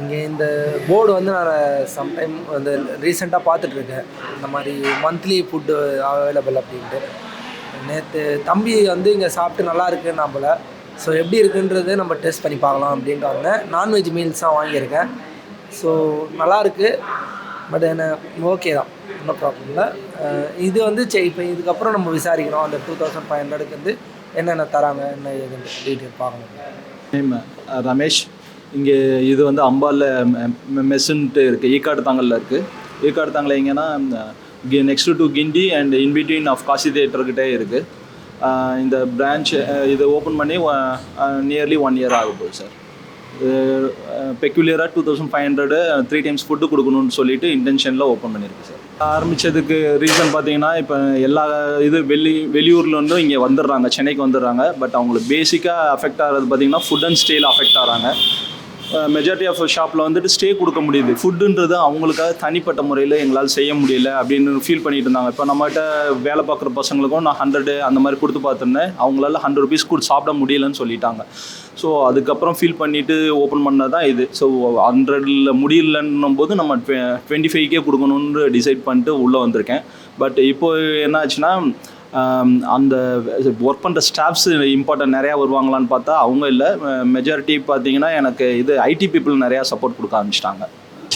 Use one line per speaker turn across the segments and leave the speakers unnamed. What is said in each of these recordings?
இங்கே இந்த போர்டு வந்து நான் சம்டைம் வந்து ரீசெண்டாக பார்த்துட்ருக்கேன். இந்த மாதிரி மந்த்லி ஃபுட்டு அவைலபிள் அப்படின்ட்டு. நேற்று தம்பி வந்து இங்கே சாப்பிட்டு நல்லா இருக்குன்னு போல் ஸோ எப்படி இருக்குன்றது நம்ம டெஸ்ட் பண்ணி பார்க்கலாம் அப்படின்ட்டு வந்தேன் நான்வெஜ் மீல்ஸ் தான் வாங்கியிருக்கேன். ஸோ நல்லாயிருக்கு பட் என்ன ஓகே தான். ஒன்றும் ப்ராப்ளம் இல்லை. இது வந்து சரி இப்போ இதுக்கப்புறம் நம்ம விசாரிக்கணும் அந்த டூ தௌசண்ட் ஃபைவ் ஹண்ட்ரடுக்கு வந்து என்னென்ன தராங்க என்ன ஏதுன்னு டீட்டெயில் பார்க்கணும்.
ரமேஷ். இங்கே இது வந்து அம்பாலில் மெஸ்ஸுன்ட்டு இருக்குது ஈக்காடு தாங்கலில் இருக்குது ஈக்காடு தாங்கல் எங்கன்னா next to Guindy and in between of Kasi தேட்டர்கிட்டே இருக்குது இந்த பிரான்ச் இது ஓப்பன் பண்ணி நியர்லி ஒன் இயர் ஆக போகுது sir பெக்குலியராக two thousand five hundred three times food கொடுக்கணும்னு சொல்லிட்டு இன்டென்ஷனில் ஓப்பன் பண்ணியிருக்கு சார் ஆரம்பித்ததுக்கு ரீசன் பார்த்தீங்கன்னா இப்போ எல்லா இது வெளி வெளியூர்லேருந்தும் இங்கே வந்துடுறாங்க சென்னைக்கு வந்துடுறாங்க. பட் அவங்களுக்கு பேசிக்காக அஃபெக்ட் ஆகிறது பார்த்தீங்கன்னா ஃபுட் அண்ட் ஸ்டேயில் அஃபெக்ட் ஆகிறாங்க. மெஜாரிட்டி ஆஃப் ஷாப்பில் வந்துட்டு ஸ்டே கொடுக்க முடியுது. ஃபுட்டுன்றது அவங்களுக்காக தனிப்பட்ட முறையில் எங்களால் செய்ய முடியல அப்படின்னு ஃபீல் பண்ணிட்டு இருந்தாங்க. இப்போ நம்மகிட்ட வேலை பார்க்குற பசங்களுக்கும் நான் ஹண்ட்ரடு அந்த மாதிரி கொடுத்து பார்த்துருந்தேன். அவங்களால ஹண்ட்ரட் ருபீஸ் கொடுத்து சாப்பிட முடியலன்னு சொல்லிட்டாங்க. ஸோ அதுக்கப்புறம் ஃபீல் பண்ணிவிட்டு ஓப்பன் பண்ணது தான் இது. ஸோ ஹண்ட்ரடில் முடியலன்னும் போது நம்ம டுவெண்ட்டி ஃபைவ்க்கே கொடுக்கணுன்னு டிசைட் பண்ணிட்டு உள்ளே வந்திருக்கேன். பட் இப்போ என்ன ஆச்சுன்னா அந்த ஒர்க் பண்ணுற ஸ்டாஃப்ஸ் இம்பார்ட்டன்ட் நிறையா வருவாங்களான்னு பார்த்தா அவங்க இல்லை. மெஜாரிட்டி பார்த்தீங்கன்னா எனக்கு இது ஐடி பீப்புள் நிறையா சப்போர்ட் கொடுக்க ஆரம்பிச்சிட்டாங்க.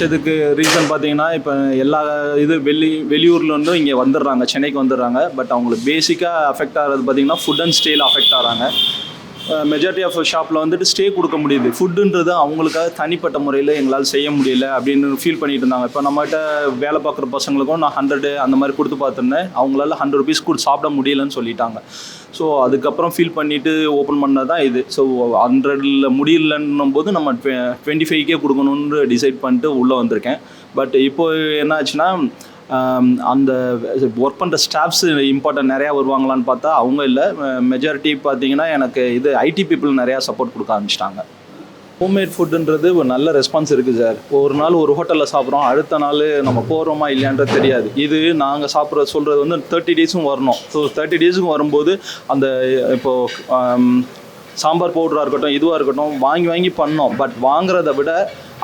இதுக்கு ரீசன் பார்த்தீங்கன்னா இப்போ எல்லா இது வெளி வெளியூர்லேருந்தும் இங்கே வந்துடுறாங்க சென்னைக்கு வந்துடுறாங்க. பட் அவங்களுக்கு பேசிக்காக அஃபெக்ட் ஆகிறது பார்த்தீங்கன்னா ஃபுட் அண்ட் ஸ்டேயில் அஃபெக்ட் ஆகிறாங்க. மெஜாரிட்டி ஆஃப் ஷாப்பில் வந்துட்டு ஸ்டே கொடுக்க முடியுது. ஃபுட்டுன்றது அவங்களுக்காக தனிப்பட்ட முறையில் எங்களால் செய்ய முடியல அப்படின்னு ஃபீல் பண்ணிட்டு இருந்தாங்க. இப்போ நம்மகிட்ட வேலை பார்க்குற பசங்களுக்கும் நான் ஹண்ட்ரடு அந்த மாதிரி கொடுத்து பார்த்துருந்தேன். அவங்களால ஹண்ட்ரட் ருபீஸ் கொடுத்து சாப்பிட முடியலன்னு சொல்லிட்டாங்க. ஸோ அதுக்கப்புறம் ஃபீல் பண்ணிவிட்டு ஓப்பன் பண்ணது தான் இது. ஸோ ஹண்ட்ரடில் முடியலன்னும் போது நம்ம டுவெண்ட்டி ஃபைவ்க்கே கொடுக்கணுன்னு டிசைட் பண்ணிட்டு உள்ளே வந்திருக்கேன். பட் இப்போ என்ன ஆச்சுன்னா அந்த ஒர்க் பண்ணுற ஸ்டாஃப்ஸ் இம்பார்ட்டன்ட் நிறையா வருவாங்களான்னு பார்த்தா அவங்க இல்லை. மெஜாரிட்டி பார்த்தீங்கன்னா எனக்கு இது ஐடி பீப்புள் நிறையா சப்போர்ட் கொடுக்க ஆரம்பிச்சிட்டாங்க. ஹோம்மேட் ஃபுட்டுன்றது ஒரு நல்ல ரெஸ்பான்ஸ் இருக்குது சார் ஒரு நாள் ஒரு ஹோட்டலில் சாப்பிட்றோம் அடுத்த நாள் நம்ம போகிறோமா இல்லையான்றது தெரியாது. இது நாங்கள் சாப்பிட்ற சொல்கிறது வந்து தேர்ட்டி டேஸும் வரணும். ஸோ தேர்ட்டி டேஸுக்கும் வரும்போது அந்த இப்போது சாம்பார் பவுடராக இருக்கட்டும் இதுவாக இருக்கட்டும் வாங்கி வாங்கி பண்ணோம். பட் வாங்குறத விட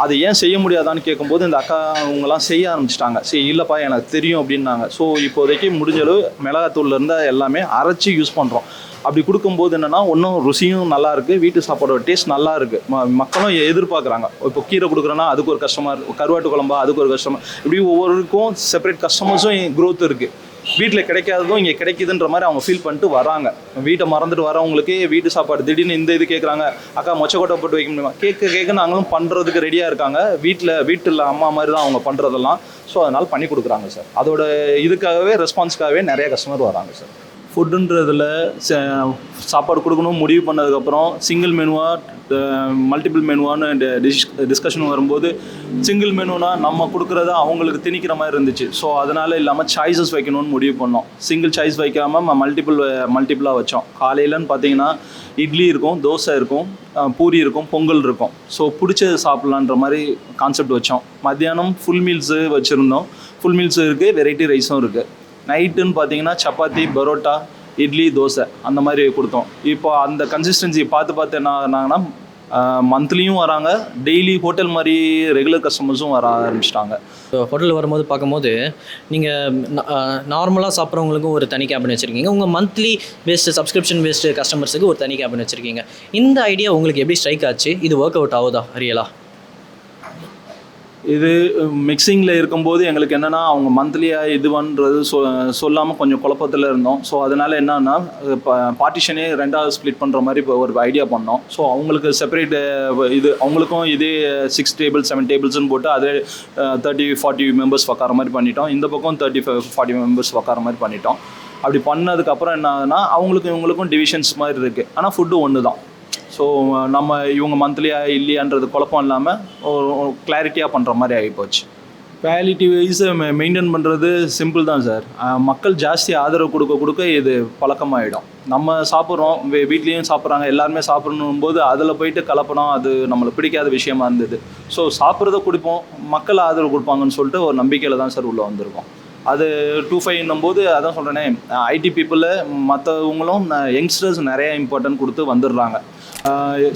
அது ஏன் செய்ய முடியாதான்னு கேட்கும்போது இந்த அக்கா அவங்கலாம் செய்ய ஆரம்பிச்சிட்டாங்க. சரி இல்லைப்பா எனக்கு தெரியும் அப்படின்னாங்க. ஸோ இப்போதைக்கு முடிஞ்சளவு மிளகாத்தூள் இருந்தால் எல்லாமே அரைச்சி யூஸ் பண்ணுறோம் அப்படி கொடுக்கும்போது என்னென்னா ஒன்றும் ருசியும் நல்லா இருக்குது வீட்டு சாப்பாடோட டேஸ்ட் நல்லா இருக்குது ம மக்களும் எதிர்பார்க்குறாங்க. இப்போ கீரை கொடுக்குறோன்னா அதுக்கு ஒரு கஸ்டமர் கருவாட்டு குழம்பா அதுக்கு ஒரு கஸ்டமர் இப்படி ஒவ்வொருக்கும் செப்பரேட் கஸ்டமர்ஸும் க்ரோத் இருக்குது வீட்டில் கிடைக்காததும் இங்கே கிடைக்குதுன்ற மாதிரி அவங்க ஃபீல் பண்ணிட்டு வராங்க. வீட்டை மறந்துட்டு வரவங்களுக்கு வீட்டு சாப்பாடு திடீர்னு இந்த இது கேட்குறாங்க அக்கா மொச்சக்கொட்டை போட்டு வைக்க முடியுமா? கேட்க கேட்க நாங்களும் பண்ணுறதுக்கு ரெடியாக இருக்காங்க. வீட்டில் வீட்டில் அம்மா மாதிரி தான் அவங்க பண்ணுறதெல்லாம் ஸோ அதனால் பண்ணி கொடுக்குறாங்க சார் அதோட இதுக்காகவே ரெஸ்பான்ஸ்க்காகவே நிறைய கஸ்டமர் வராங்க சார் ஃபுட்டுன்றதில் சாப்பாடு கொடுக்கணும் முடிவு பண்ணதுக்கப்புறம் சிங்கிள் மெனுவாக மல்டிபிள் மெனுவான்னு டிஸ் டிஸ்கஷன் வரும்போது சிங்கிள் மெனுனா நம்ம கொடுக்குறத அவங்களுக்கு திணிக்கிற மாதிரி இருந்துச்சு. ஸோ அதனால் இல்லாமல் சாய்ஸஸ் வைக்கணும்னு முடிவு பண்ணோம். சிங்கிள் சாய்ஸ் வைக்காமல் மல்டிபிள் மல்டிபிளாக வச்சோம். காலையிலன்னு பார்த்தீங்கன்னா இட்லி இருக்கும் தோசை இருக்கும் பூரி இருக்கும் பொங்கல் இருக்கும். ஸோ பிடிச்சது சாப்பிட்லான்ற மாதிரி கான்செப்ட் வச்சோம். மத்தியானம் ஃபுல் மீல்ஸு வச்சுருந்தோம். ஃபுல் மீல்ஸும் இருக்குது வெரைட்டி ரைஸும் இருக்குது நைட்டுன்னு பார்த்தீங்கன்னா சப்பாத்தி பரோட்டா இட்லி தோசை அந்த மாதிரி கொடுத்தோம். இப்போ அந்த கன்சிஸ்டன்சி பார்த்து பார்த்து என்ன ஆனாங்கன்னா மந்த்லியும் வராங்க. டெய்லி ஹோட்டல் மாதிரி ரெகுலர் கஸ்டமர்ஸும் வர ஆரம்பிச்சிட்டாங்க.
ஹோட்டலில் வரும்போது பார்க்கும்போது நீங்கள் நார்மலாக சாப்பிட்றவங்களுக்கும் ஒரு தனி கேபின் வச்சுருக்கீங்க. உங்கள் மந்த்லி பேஸ்டு சப்ஸ்கிரிப்ஷன் பேஸ்டு கஸ்டமர்ஸுக்கு ஒரு தனி கேபின் வச்சுருக்கீங்க. இந்த ஐடியா உங்களுக்கு எப்படி ஸ்ட்ரைக் ஆச்சு? இது ஒர்க் அவுட் ஆகுதா அரியலா
இது மிக்சிங்கில் இருக்கும்போது எங்களுக்கு என்னென்னா அவங்க மந்த்லியாக இதுவன்றது சொ சொல்லாமல் கொஞ்சம் குழப்பத்தில் இருந்தோம். ஸோ அதனால் என்னன்னா பார்ட்டிஷனே ரெண்டாவது ஸ்ப்ளிட் பண்ணுற மாதிரி இப்போ ஒரு ஐடியா பண்ணோம். ஸோ அவங்களுக்கு செப்பரேட் இது அவங்களுக்கும் இதே சிக்ஸ் டேபிள் செவன் டேபிள்ஸ்னு போட்டு அதே தேர்ட்டி ஃபார்ட்டி மெம்பர்ஸ் உட்கார மாதிரி பண்ணிட்டோம். இந்த பக்கம் தேர்ட்டி ஃபைவ் ஃபார்ட்டி மெம்பர்ஸ் உட்கார மாதிரி பண்ணிட்டோம். அப்படி பண்ணதுக்கப்புறம் என்ன ஆகுதுன்னா அவங்களுக்கும் இவங்களுக்கும் டிவிஷன்ஸ் மாதிரி இருக்குது ஆனால் ஃபுட்டு ஒன்று தான் ஸோ நம்ம இவங்க மந்த்லியா இல்லையான்றது குழப்பம் இல்லாமல் ஒரு கிளாரிட்டியாக பண்ணுற மாதிரி ஆகிப்போச்சு குவாலிட்டி வைஸ் மெயின்டைன் பண்ணுறது சிம்பிள் தான் சார் மக்கள் ஜாஸ்தி ஆதரவு கொடுக்க கொடுக்க இது பழக்கமாகிடும் நம்ம சாப்பிட்றோம் வீட்லேயும் சாப்பிட்றாங்க எல்லாருமே சாப்பிடணும் போது அதில் போயிட்டு கலப்படம் அது நம்மளுக்கு பிடிக்காத விஷயமா இருந்தது. ஸோ சாப்பிட்றத குடிப்போம் மக்கள் ஆதரவு கொடுப்பாங்கன்னு சொல்லிட்டு ஒரு நம்பிக்கையில் தான் சார் உள்ளே வந்திருக்கோம். அது டூ ஃபைவ்னும் போது அதான் சொல்கிறேனே ஐடி பீப்புளில் மற்றவங்களும் யங்ஸ்டர்ஸ் நிறைய இம்பார்ட்டன்ட் கொடுத்து வந்துடுறாங்க.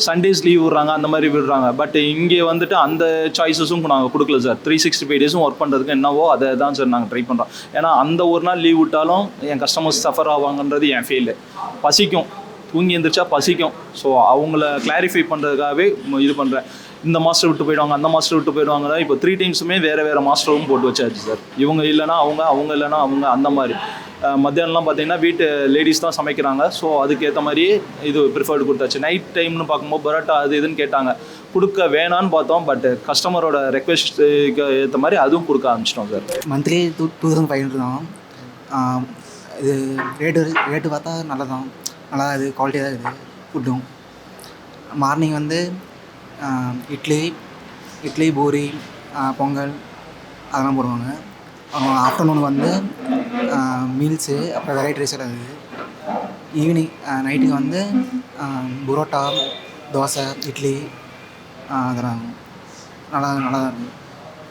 சண்டேஸ் லீவ் விடுறாங்க அந்த மாதிரி விடுறாங்க. பட் இங்கே வந்துட்டு அந்த சாய்ஸஸும் நாங்கள் கொடுக்கல சார் த்ரீ சிக்ஸ்டி ஃபைவ் டேஸும் ஒர்க் பண்ணுறதுக்கு என்னவோ அதை தான் சார் நாங்கள் ட்ரை பண்ணுறோம் ஏன்னா அந்த ஒரு நாள் லீவ் விட்டாலும் என் கஸ்டமர்ஸ் சஃபர் ஆவாங்கன்றது என் ஃபீல் பசிக்கும். தூங்கி எந்திரிச்சா பசிக்கும். ஸோ அவங்கள கிளாரிஃபை பண்ணுறதுக்காகவே இது பண்ணுறேன் இந்த மாஸ்டர் விட்டு போயிடுவாங்க அந்த மாஸ்டர் விட்டு போயிடுவாங்க இப்போ த்ரீ டைம்ஸுமே வேறு வேறு மாஸ்டரும் போட்டு வச்சாச்சு சார் இவங்க இல்லைன்னா அவங்க அவங்க இல்லைன்னா அவங்க அந்த மாதிரி. மத்தியானம்லாம் பார்த்தீங்கன்னா வீட்டு லேடிஸ் தான் சமைக்கிறாங்க. ஸோ அதுக்கேற்ற மாதிரி இது ப்ரிஃபர்டு கொடுத்தாச்சு. நைட் டைம்னு பார்க்கும்போது பரோட்டா அது இதுன்னு கேட்டாங்க. கொடுக்க வேணான்னு பார்த்தோம் பட் கஸ்டமரோட ரெக்வெஸ்ட்டுக்கு ஏற்ற மாதிரி அதுவும் கொடுக்க ஆரம்பிச்சிட்டோம் sir
monthly two two thousand five hundred தான். இது ரேட்டு ரேட்டு பார்த்தா நல்லா தான் நல்லா இது குவாலிட்டியாக தான் இருக்குது ஃபுட்டும் மார்னிங் வந்து இட்லி இட்லி பூரி பொங்கல் அதெல்லாம் போடுவாங்க. ஆஃப்டர்நூன் வந்து மீல்ஸு அப்புறம் வெரைட்டி ரைஸ் இருக்குது ஈவினிங் நைட்டுக்கு வந்து புரோட்டா தோசை இட்லி அதெல்லாம். நல்லா நல்லா தான் இருக்குது